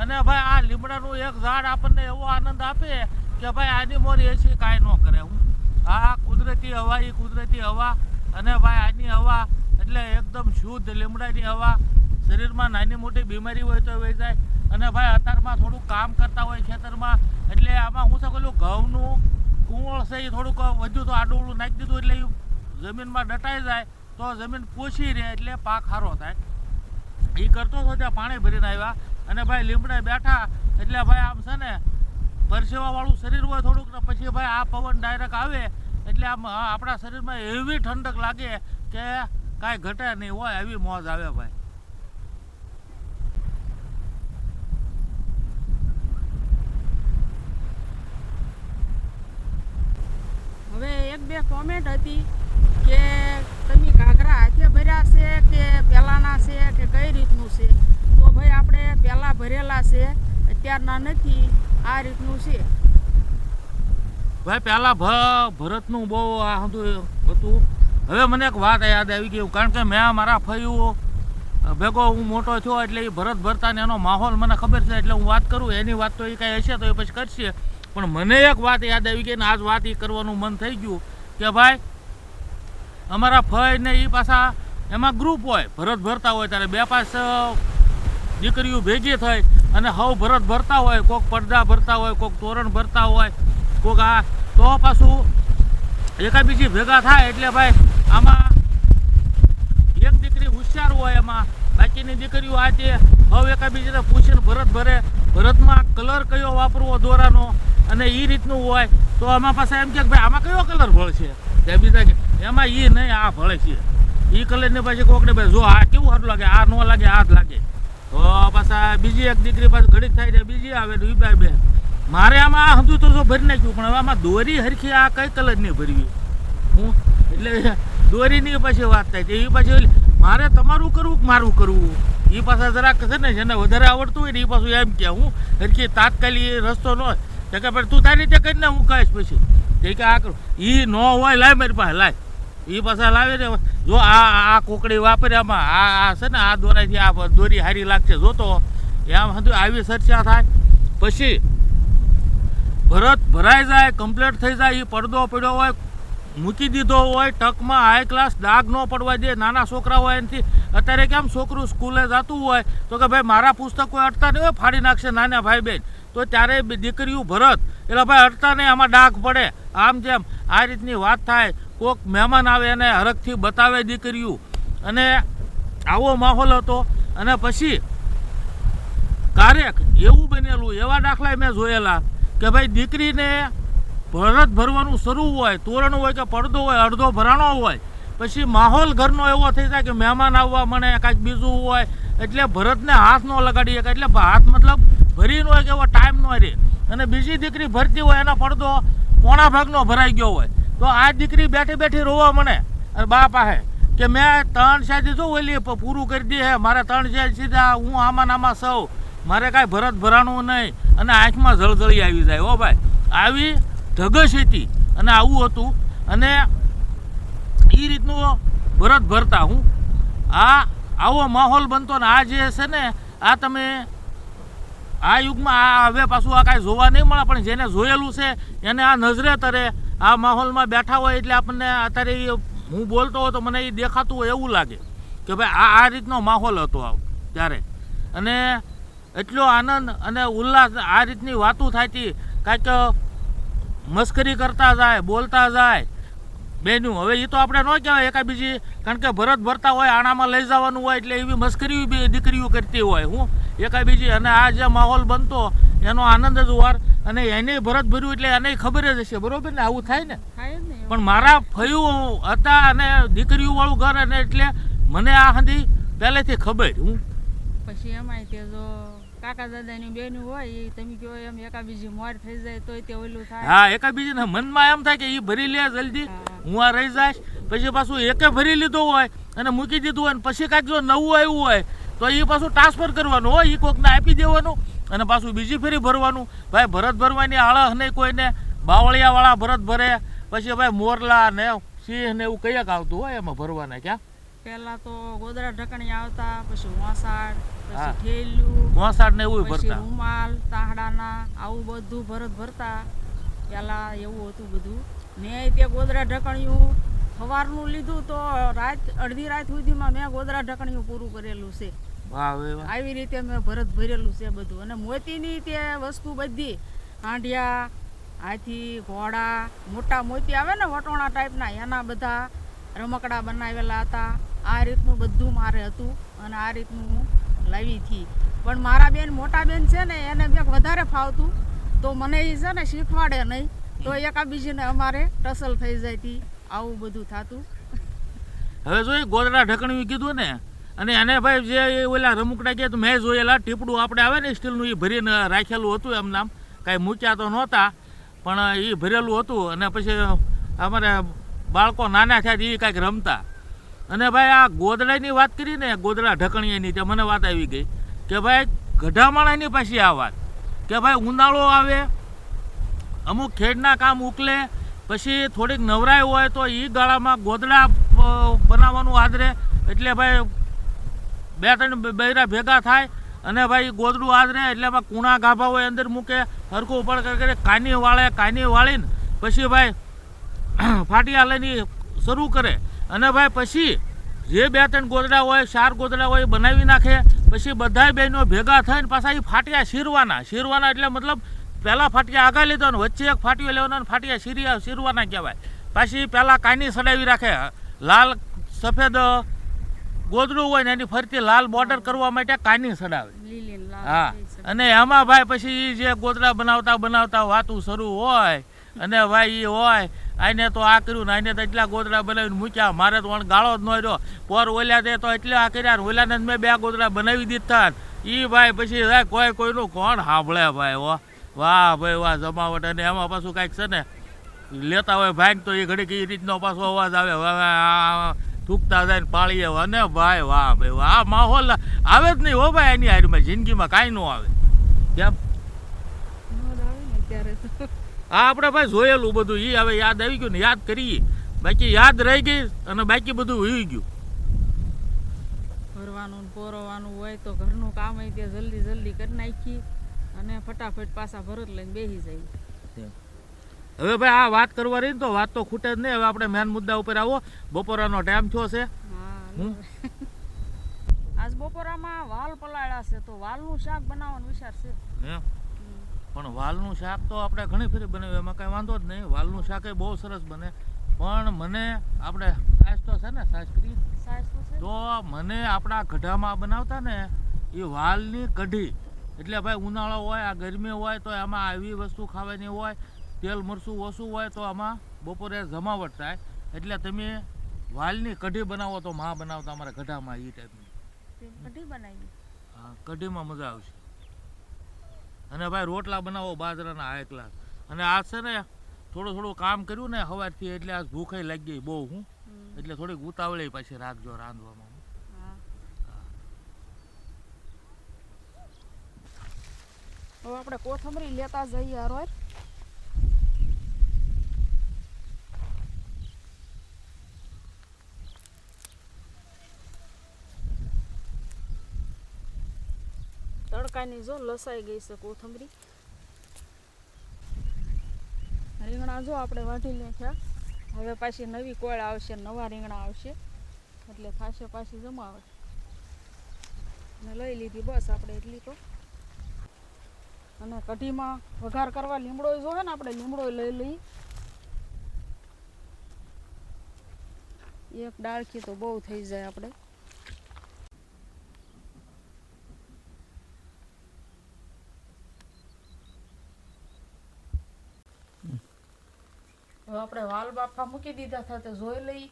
અને ભાઈ આ લીમડાનું એક ઝાડ આપણને એવો આનંદ આપે કે ભાઈ આની મોર એસી કાંઈ ન કરે હું. આ કુદરતી હવા એ કુદરતી હવા અને ભાઈ આની હવા એટલે એકદમ શુદ્ધ લીમડાની હવા. શરીરમાં નાની મોટી બીમારી હોય તો વહી જાય. અને ભાઈ અત્યારમાં થોડું કામ કરતા હોય ખેતરમાં, એટલે આમાં હું શું પેલું ઘઉંનું કુંવળ છે એ થોડુંક વધુ તો આડું નાખી દીધું એટલે એ જમીનમાં ડટાઈ જાય તો જમીન પોછી રહે એટલે પાક સારો થાય. એ કરતો હતો ત્યાં પાણી ભરીને આવ્યા. અને ભાઈ લીમડે બેઠા, એટલે ભાઈ આમ છે ને, પરસેવાવાળું શરીર હોય થોડુંક, ને પછી ભાઈ આ પવન ડાયરેક્ટ આવે, એટલે આમ આપણા શરીરમાં એવી ઠંડક લાગે કે કાંઈ ઘટે નહીં હોય, એવી મોજ આવે ભાઈ. હવે એક બે કોમેન્ટ હતી કે તમે ઘાઘરા હાથે ભર્યા છે કે પહેલાંના છે કે કઈ રીતનું છે? તો ભાઈ આપણે પહેલાં ભરેલા છે, અત્યારના નથી, આ રીતનું છે. ભાઈ પહેલા ભરતનું બહુ આ હતું હવે મને એક વાત યાદ આવી ગઈ, કારણ કે મેં મારા ફયું ભેગો હું મોટો થયો એટલે એ ભરત ભરતા ને એનો માહોલ મને ખબર છે, એટલે હું વાત કરું, એની વાત તો એ કાંઈ હશે તો એ પછી કરશે. પણ મને એક વાત યાદ આવી ગઈ ને આજ વાત એ કરવાનું મન થઈ ગયું, કે ભાઈ, અમારા ફય ને એ પાછા, એમાં ગ્રુપ હોય, ભરત ભરતા હોય ત્યારે બે પાસ દીકરીઓ ભેગી થઈ અને હવ ભરત ભરતા હોય, કોક પડદા ભરતા હોય, કોક તોરણ ભરતા હોય, કોક આ, તો પાછું એકાબીજી ભેગા થાય એટલે ભાઈ આમાં એક દીકરી હોશિયાર હોય એમાં, બાકીની દીકરીઓ આ તે હવ એકાબીજીને પૂછીને ભરત ભરે, ભરતમાં કલર કયો વાપરવો દોરાનો અને એ રીતનું હોય, તો આમાં પાછા એમ કે ભાઈ આમાં કયો કલર ભળશે તે બીજા કે, એમાં એ નહીં, આ ભળે છે. એ કલરની પાછી કોકને ભાઈ, જો આ કેવું સારું લાગે? આ ન લાગે, આ જ લાગે. તો પાછા બીજી એક દીકરી પાછી ઘડીક થાય છે, બીજી આવે તો ઈ બાય બે. મારે આમાં આ હતું તો ભરી નાખ્યું, પણ હવે આમાં દોરી હરખી આ કઈ નહીં ભરવી? હું? એટલે દોરીની પછી વાત થાય છે એ પાછી મારે તમારું કરવું કે મારું કરવું? એ પાછા જરાક છે ને, જેને વધારે આવડતું હોય ને એ પાછું એમ કે, હું હરખી તાત્કાલિક રસ્તો ન હોય. કે તું તારી રીતે કરીને હું કહીશ પછી. કે, આ કરું. એ ન હોય, લાય મારી પાસે, લાય. એ પાછા લાવે ને જો આ આ કોકડી વાપર્યામાં આ આ છે ને, આ દોરાથી આ દોરી હારી લાગશે. જોતો એમ હતું આવી ચર્ચા થાય. પછી ભરત ભરાઈ જાય કમ્પ્લીટ થઈ જાય એ પડદો પડ્યો હોય, મૂકી દીધો હોય, ટકમાં હાઈ ક્લાસ દાગ ન પડવા દે. નાના છોકરા હોય એનાથી અત્યારે કેમ છોકરું સ્કૂલે જતું હોય? તો કે ભાઈ, મારા પુસ્તકો અડતા નહીં હોય, ફાડી નાખશે નાના ભાઈ બેન તો ત્યારે દીકરીઓ ભરત એટલે ભાઈ અડતા નહીં, આમાં ડાઘ પડે. આમ જેમ આ રીતની વાત થાય. કોક મહેમાન આવે એને હરખથી બતાવે દીકરીઓ. અને આવો માહોલ હતો. અને પછી ક્યારેક એવું બનેલું, એવા દાખલા મેં જોયેલા કે ભાઈ દીકરીને ભરત ભરવાનું શરૂ હોય, તોરણ હોય કે પડદો હોય, અડધો ભરાણો હોય, પછી માહોલ ઘરનો એવો થઈ જાય કે મહેમાન આવવા મને કાંઈક બીજું હોય, એટલે ભરતને હાથ ન લગાડી શકે એટલે હાથ મતલબ ભરીનો હોય કે એવો ટાઈમ ન રહે. અને બીજી દીકરી ભરતી હોય, એનો પડદો પોણા ભાગનો ભરાઈ ગયો હોય. તો આ દીકરી બેઠી બેઠી રોવા મને. અને બા પાસે કે મેં ત્રણ શાદી જો ઓલી પૂરું કરી દે હે? મારે ત્રણ શાદી સીધા હું આમાં આમાં સૌ. મારે કાંઈ ભરત ભરાણું નહીં. અને આંખમાં જળજળી આવી જાય ઓ ભાઈ. આવી ધગશ હતી અને આવું હતું. અને એ રીતનું ભરત ભરતા હું. આ આવો માહોલ બનતો ને આ જે છે ને, આ તમે આ યુગમાં આ હવે પાછું આ કાંઈ જોવા નહીં મળે, પણ જેને જોયેલું છે, એને આ નજરે તરે આ માહોલમાં બેઠા હોય એટલે આપણને અત્યારે હું બોલતો હોય તો મને એ દેખાતું હોય એવું લાગે કે ભાઈ આ આ રીતનો માહોલ હતો આ ત્યારે. અને એટલો આનંદ અને ઉલ્લાસ આ રીતની વાતો થતી કાંઈક મસ્કરી કરતા જાય, બોલતા જાય. બેનું, હવે એ તો આપણે ન કહેવાય એકા બીજી કારણ કે ભરત ભરતા હોય, આણામાં લઈ જવાનું હોય એટલે એવી મસ્કરી બી દીકરીઓ કરતી હોય, હું એકા બીજી અને આ જે માહોલ બનતો, એનો આનંદ જ વાર અને એને ભરત ભર્યું એટલે એને ખબર જ હશે બરોબર ને? આવું થાય ને. પણ મારા ફયું હતા અને દીકરીઓ વાળું ઘર અને એટલે મને આ હંધી પહેલેથી ખબર હું. પછી એમાં તે જો કાકા દાદાની બેનું હોય એ તમે કહો એમ એકા બીજી મોર થઈ જાય તોય તે ઓલું થાય. હા એકા બીજીને મનમાં એમ થાય કે એ ભરી લે જલ્દી હું. આ રહી જાય પછી પાછું એકે ભરી લીધો હોય અને મૂકી દીધું હોય પછી કાંઈક જો નવું આવ્યું હોય તો એ પાછું ટ્રાન્સફર કરવાનું. હોય એ કોકને આપી દેવાનું. અને પાછું બીજી ફેરી ભરવાનું. ભાઈ ભરત ભરવાની આળસ નહીં કોઈને. બાવળિયાવાળા ભરત ભરે. પછી ભાઈ મોરલા ને સિંહ ને એવું કયાક આવતું હોય એમાં ભરવાના ક્યાં? પહેલા તો ગોદરા ઢકણી આવતા પછી વાસાડ પછી ઠેલ્યું વાસાડ ને એવું ભરતા. રૂમાલ તાહડાના આવું બધું ભરત ભરતા. પહેલા એવું હતું બધું. ને તે ગોદરા ઢકણિયું સવારનું લીધું તો રાત અડધી રાત સુધીમાં મેં ગોદરા ઢકણિયું પૂરું કરેલું છે. આવી રીતે મેં ભરત ભરેલું છે બધું. અને મોતીની તે વસ્તુ બધી હાંડિયા હાથી ઘોડા મોટા મોતી આવે ને વટોણા ટાઈપના એના બધા રમકડા બનાવેલા હતા. આ રીતનું બધું મારે હતું અને આ રીતનું હું લાવી હતી. પણ મારા બેન મોટા બેન છે ને એને મેં વધારે ફાવતું. તો મને એ છે ને શીખવાડે નહીં. તો એકાબીજીને અમારે ટસલ થઈ જાય હતી આવું બધું થતું. હવે જોઈએ ગોદડા ઢકણવી કીધું ને અને એને ભાઈ જે ઓલા રમકડા તો મેં જોયેલા, ટીપડું આપણે આવે ને સ્ટીલનું, એ ભરીને રાખેલું હતું એમ નામ. કાંઈ મૂક્યા તો નહોતા, પણ એ ભરેલું હતું અને પછી અમારે બાળકો નાના થયા એ કાંઈક રમતા. અને ભાઈ આ ગોદડાની વાત કરી ને, ગોદડા ઢકણીયાની, તે મને વાત આવી ગઈ કે ભાઈ ગઢામાળાની પાછી આ વાત. કે ભાઈ ઉનાળો આવે, અમુક ખેડના કામ ઉકલે, પછી થોડીક નવરાઈ હોય તો એ ગાળામાં ગોદડા બનાવવાનું આદરે. એટલે ભાઈ બે ત્રણ બૈરા ભેગા થાય અને ભાઈ ગોદડું આદરે એટલે એમાં કૂણા ગાભા હોય અંદર મૂકે, હરખું ઉપર કરી કાની વાળે, કાની વાળીને પછી ભાઈ ફાટિયા લઈને શરૂ કરે. અને ભાઈ પછી જે બે ત્રણ ગોદડા હોય, ચાર ગોદડા હોય એ બનાવી નાખે. પછી બધાય બહેનો ભેગા થઈને પાછા એ ફાટિયા શીરવાના. શીરવાના એટલે મતલબ પહેલાં ફાટિયા આગળ લીધો ને વચ્ચે એક ફાટિયો લેવાનો ને ફાટિયા શીરિયા શીરવાના કહેવાય. પાછી પહેલાં કાની સડાવી રાખે. લાલ, સફેદ ગોદડું હોય ને એની ફરતી લાલ બોર્ડર કરવા માટે કાની સડાવે. હા. અને એમાં ભાઈ પછી જે ગોદડા બનાવતા બનાવતા વાતું શરૂ હોય અને ભાઈ એ હોય આને તો આ કર્યું ને આને તો એટલા ગોદડા બનાવીને મૂક્યા. મારે તો ગાળો જ ન રહ્યો. પોર ઓલ્યા તે તો એટલે આ કર્યા ઓલ્યાને જ મેં બે ગોદડા બનાવી દીધા એ ભાઈ પછી કોઈ કોઈનું કોણ સાંભળે ભાઈ વાહ વાહ ભાઈ વાહ જમાવટ. અને એમાં પાછું કાંઈક છે ને લેતા હોય ભાઈ તો એ ઘડીક એ રીતનો પાછો અવાજ આવે. થૂકતા જાય ને પાળીએ અને ભાઈ વાહ ભાઈ વાહ. આ માહોલ આવે જ નહીં હો ભાઈ એની હારીમાં. જિંદગીમાં કાંઈ ન આવે. કેમ? આ આપણે ભાઈ જોયેલું બધું. એ હવે યાદ આવી ગયું ને યાદ કરીએ. બાકી યાદ રહી ગઈ અને બાકી બધું વહી ગયું. ભરવાનું પોરવાનું હોય તો ઘરનું કામ હોય તે જલ્દી જલ્દી કરી નાખી અને ફટાફટ પાછા ભરત લઈને બેસી જાય. હવે ભાઈ આ વાત કરવા રહી ને તો વાત તો ખૂટે જ નહીં. હવે આપણે મેન મુદ્દા ઉપર આવો. બપોરાનો ટાઈમ થયો છે. આજ બપોરામાં વાલ પલાળ્યા છે તો વાલનું શાક બનાવવાનો વિચાર છે. પણ વાલનું શાક તો આપણે ઘણી ફેરી બનાવ્યું એમાં કાંઈ વાંધો જ નહીં. વાલનું શાક એ બહુ સરસ બને. પણ મને આપણે સાસ તો છે ને સાસ કરી. તો મને આપણા કઢામાં બનાવતા ને એ વાલની કઢી એટલે ભાઈ ઉનાળો હોય આ ગરમી હોય તો એમાં આવી વસ્તુ ખાવાની હોય. તેલ મરચું ઓછું હોય તો આમાં બપોરે જમાવટ થાય. એટલે તમે વાલની કઢી બનાવો તો માં બનાવતા અમારા ગઢામાં એ ટાઈપની કઢી બનાવી? હા કઢીમાં મજા આવશે. અને ભાઈ રોટલા બનાવો બાજરાના હાઈ ક્લાસ અને આ છે ને થોડું થોડું કામ કર્યું ને સવારથી એટલે આ ભૂખે લાગી ગઈ બહુ હું. હમ. એટલે થોડીક ઉતાવળી પાછી રાખજો રાંધવામાં. હવે આપણે કોથમરી લેતા જઈએ રોજ તડકાની જો લસાઈ ગઈ છે કોથમરી. રીંગણા જો આપણે વાઢી નાખ્યા. હવે પાછી નવી કોળ આવશે, નવા રીંગણા આવશે. એટલે થાશે પાછી જમાવે ને લઈ લીધી બસ આપણે એટલી તો. અને કઢીમાં વઘાર કરવા લીમડો જો ને આપણે લીમડો લઈ લઈ. એક ડાળખી તો બહુ થઈ જાય આપણે. હવે આપણે વાલ બાફા મૂકી દીધા હતા તે જોઈ લઈ.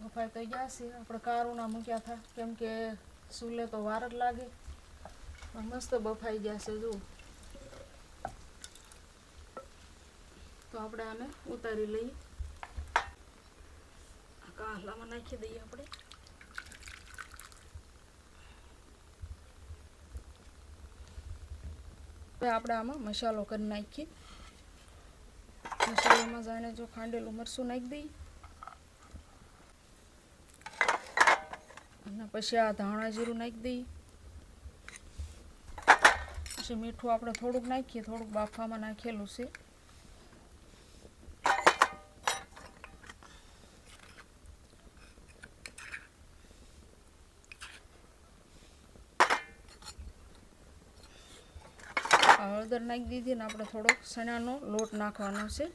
બફાઈ તો ગયા છે, આપણે કારુના મૂક્યા હતા. કેમ કે સુલે તો વાર જ લાગે. મસ્ત બફાઈ ગયા છે જો તો આપણે આને ઉતારી લઈએ. કાહલામાં નાખી દઈએ આપણે. આપણે આમાં મસાલો કરી નાખીએ. મસાલામાં જાણે જો ખાંડેલું મરચું નાખી દઈએ. અને પછી આ ધાણા જીરું નાખી દઈએ. પછી મીઠું આપણે થોડુંક નાખીએ, થોડુંક બાફામાં નાખેલું છે આ હળદર નાખી દીધી અને આપણે થોડોક ચણાનો લોટ નાખવાનો છે.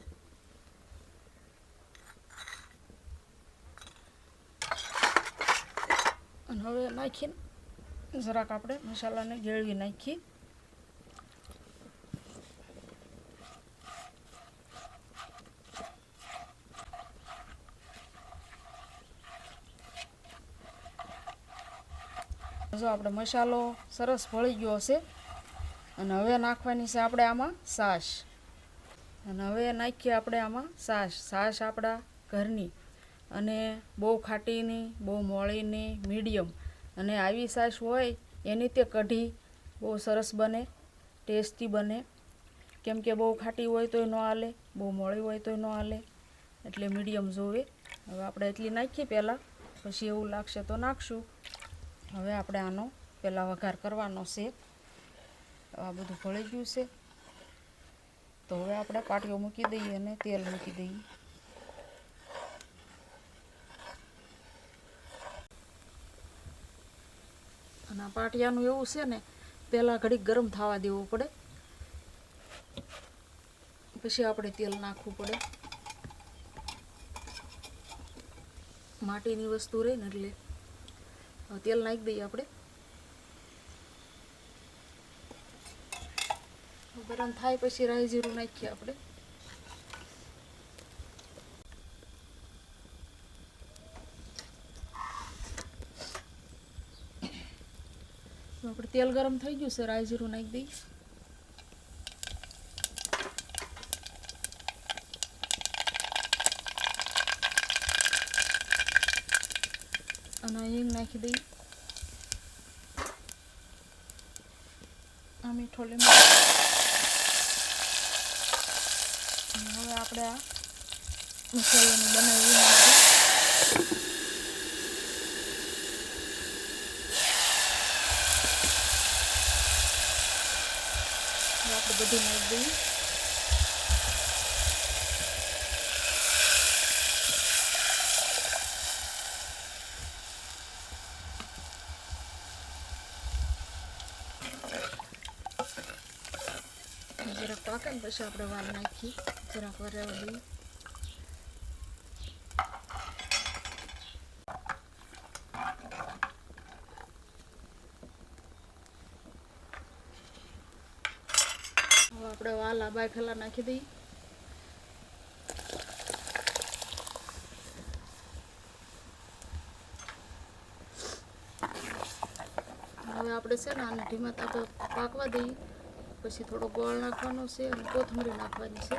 અને હવે નાખીને જરાક આપણે મસાલાને ગેળવી નાખીએ. જો આપણે મસાલો સરસ ભળી ગયો છે અને હવે નાખવાની છે આપણે આમાં સાસ. અને હવે નાખીએ આપણે આમાં સાસ. સાસ આપણા ઘરની અને બહુ ખાટીની, બહુ મોળીની, મીડિયમ. અને આવી સાસ હોય એની તે કઢી બહુ સરસ બને, ટેસ્ટી બને. કેમ કે બહુ ખાટી હોય તોય ન હાલે, બહુ મોળી હોય તોય ન હાલે. એટલે મીડિયમ જોવે. હવે આપણે એટલી નાખીએ પહેલાં. પછી એવું લાગશે તો નાખશું. હવે આપણે આનો પહેલાં વઘાર કરવાનો છે. આ બધું ભળી ગયું છે. તો હવે આપણે પાટીઓ મૂકી દઈએ અને તેલ મૂકી દઈએ. અને આ પાટિયાનું એવું છે ને, પહેલાં ઘડીક ગરમ થવા દેવું પડે. પછી આપણે તેલ નાખવું પડે. માટીની વસ્તુ રહે ને એટલે તેલ નાખી દઈએ આપણે. ગરમ થાય પછી રાઈ જીરું નાખીએ આપણે. આપણે તેલ ગરમ થઈ ગયું છે, રાઈ જીરું નાખી દઈએ. અને હિંગ નાખી દઈ આ મીઠો અને હવે આપણે આ મસાલાનું બનાવી નાખીએ આપણે બધું નાખી દઈએ. જરાક પાકે પછી આપણે વાર નાખી જરાક વાર રહેવા દઈએ આપણે વાલા બાફેલા નાખી દઈએ હવે આપણે છે ને આને ધીમા તાપે પાકવા દઈએ પછી થોડો ગોળ નાખવાનો છે અને કોથમરી નાખવાની છે.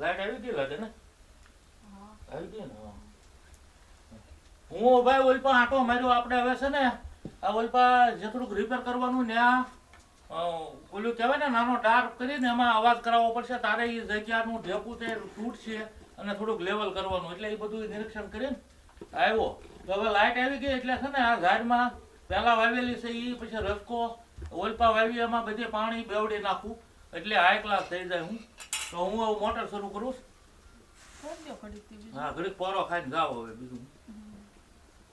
લાઈટ આવી ગઈ લાગે ને? આવી ગઈ ને હું. ભાઈ ઓલપા આંટો માર્યો આપણે હવે છે ને આ ઓલપા જે થોડુંક રિપેર કરવાનું ને આ ઓલું કહેવાય ને નાનો ડાર્ક કરીને એમાં અવાજ કરાવવો પડશે. તારે એ જગ્યાનું ઢેકું તે તૂટશે અને થોડુંક લેવલ કરવાનું. એટલે એ બધું નિરીક્ષણ કરીને આવ્યો. તો હવે લાઇટ આવી ગઈ એટલે છે ને આ ઝાડમાં પહેલાં વાવેલી છે એ પછી રસકો. ઓલપા વાવી એમાં બધે પાણી બેવડી નાખું. એટલે હાઈ ક્લાસ થઈ જાય હું. તો હું હવે મોટર શરૂ કરું છું. હા ઘડીક પોરો ખાઈને જાઓ હવે બીજું.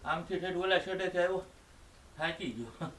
આમથી ઠેઠ ઓલા શેઠેથી આવ્યો થાકી ગયો.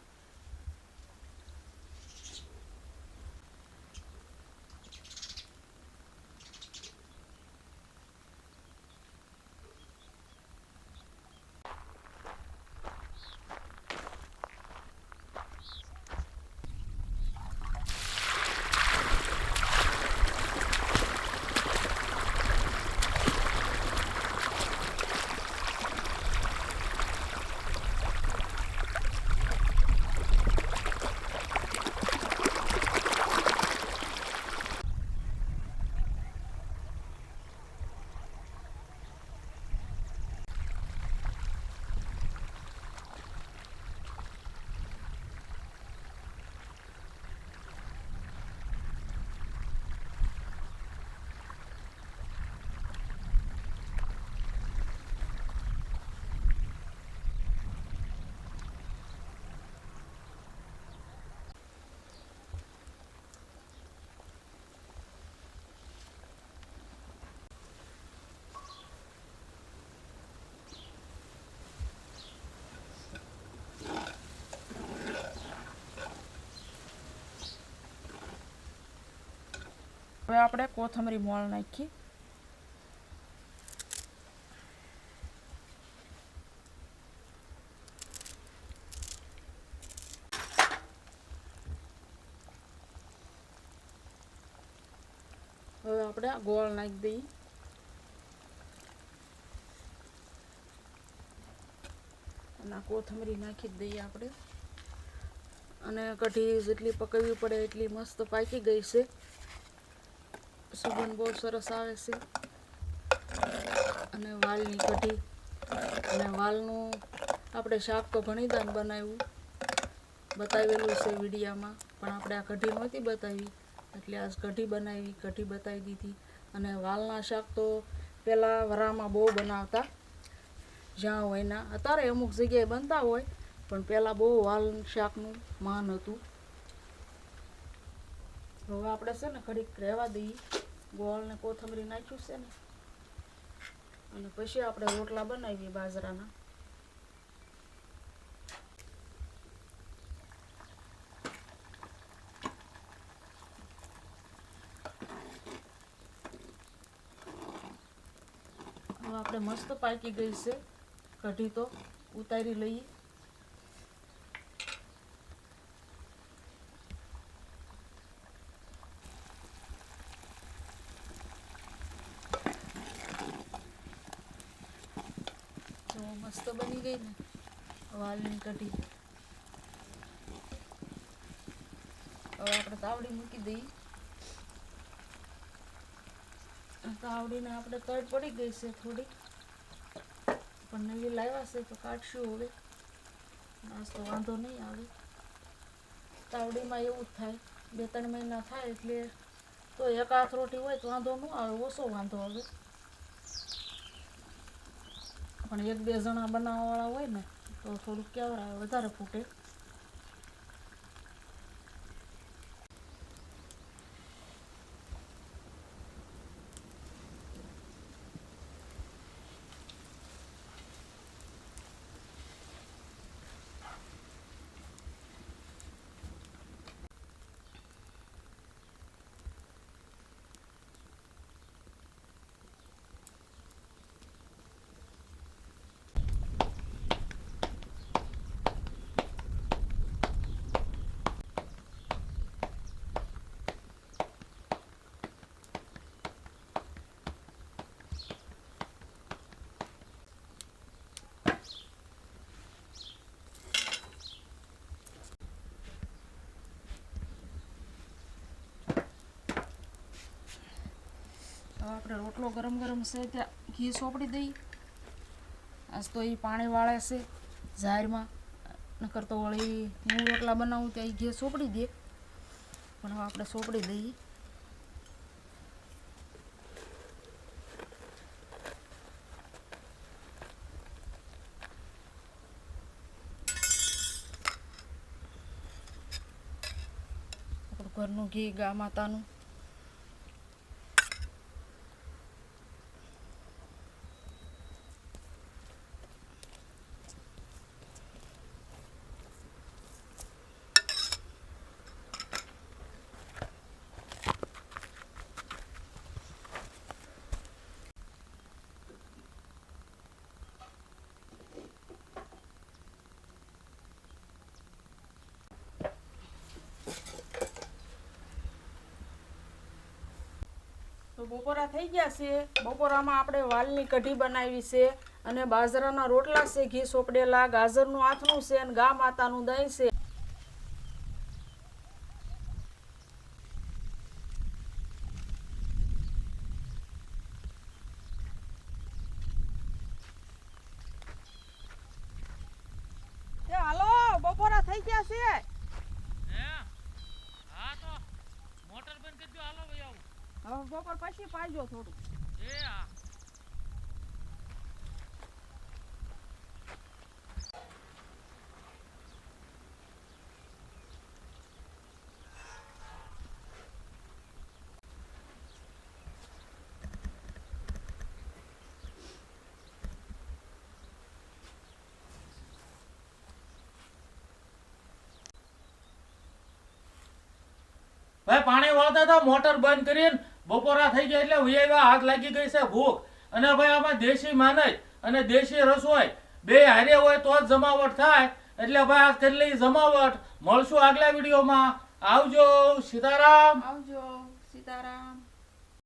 હવે આપણે કોથમરી મોળ નાખી. હવે આપણે ગોળ નાખી દઈએ. અને કોથમરી નાખી જ દઈએ આપણે. અને કઢી જેટલી પકવવી પડે એટલી મસ્ત પાકી ગઈ છે. સુગંધ બહુ સરસ આવે છે અને વાલની કઢી. અને વાલનું આપણે શાક તો ઘણી દાન બનાવ્યું. બતાવેલું છે વિડીયામાં, પણ આપણે આ કઢી નહોતી બતાવી. એટલે આજ કઢી બનાવી, કઢી બતાવી દીધી. અને વાલના શાક તો પહેલાં વરામાં બહુ બનાવતા. જ્યાં હોય ના. અત્યારે અમુક જગ્યાએ બનતા હોય, પણ પહેલાં બહુ વાલ શાકનું માન હતું. હવે આપણે છે ને ઘડીક રહેવા દઈએ. ગોળ ને કોથમરી નાખ્યું છે ને, અને પછી આપણે રોટલા બનાવીએ બાજરાના. આપણે મસ્ત પાકી ગઈ છે, કઢી તો ઉતારી લઈએ તો મસ્ત બની ગઈ ને વાલની કઢી. હવે આપણે તાવડી મૂકી દઈએ. તાવડીને આપણે તળ પડી ગઈ છે થોડી. પણ નવી લાવ્યા છે તો કાઢશું હવે. આજ તો વાંધો નહીં આવે. તાવડીમાં એવું જ થાય. બે ત્રણ મહિના થાય એટલે તો એક હાથ રોટી હોય તો વાંધો ન આવે, ઓછો વાંધો આવે. પણ એક બે જણા બનાવવાવાળા હોય ને તો થોડુંક કેવરાય વધારે ફૂટે. આપણે રોટલો ગરમ ગરમ છે ત્યાં ઘી સોપડી દઈએ આજ તો એ પાણી વાળે છે ઝારમાં નકર તો વળી હું રોટલા બનાવું ત્યાં ઘી સોપડી દે. પણ હવે આપણે સોપડી દઈએ. ઘરનું ઘી ગા માતાનું. બપોરા થઈ ગયા છે. બપોરામાં આપણે વાલની કઢી બનાવી છે અને બાજરાના રોટલા છે, ઘી સોપડેલા, ગાજરનું આથણું છે અને ગા માતાનું દહીં છે એ હાલો બપોરા થઈ ગયા છે હે હા તો મોટર બંધ કરજો હાલો ભાઈ આવું હવે બપોર પછી પાજો થોડું એ હા ભાઈ પાણી વાળતા હતા, મોટર બંધ કરીને બપોરા થઈ ગયા એટલે વૈયા હાથ લાગી ગઈ છે ભૂખ. અને ભાઈ આમાં દેશી માનજ અને દેશી રસોઈ. બે હારે હોય તો જ જમાવટ થાય. એટલે ભાઈ આ કેટલી જમાવટ. મળશું આગલા વિડીયોમાં. આવજો, સીતારામ. આવજો, સીતારામ.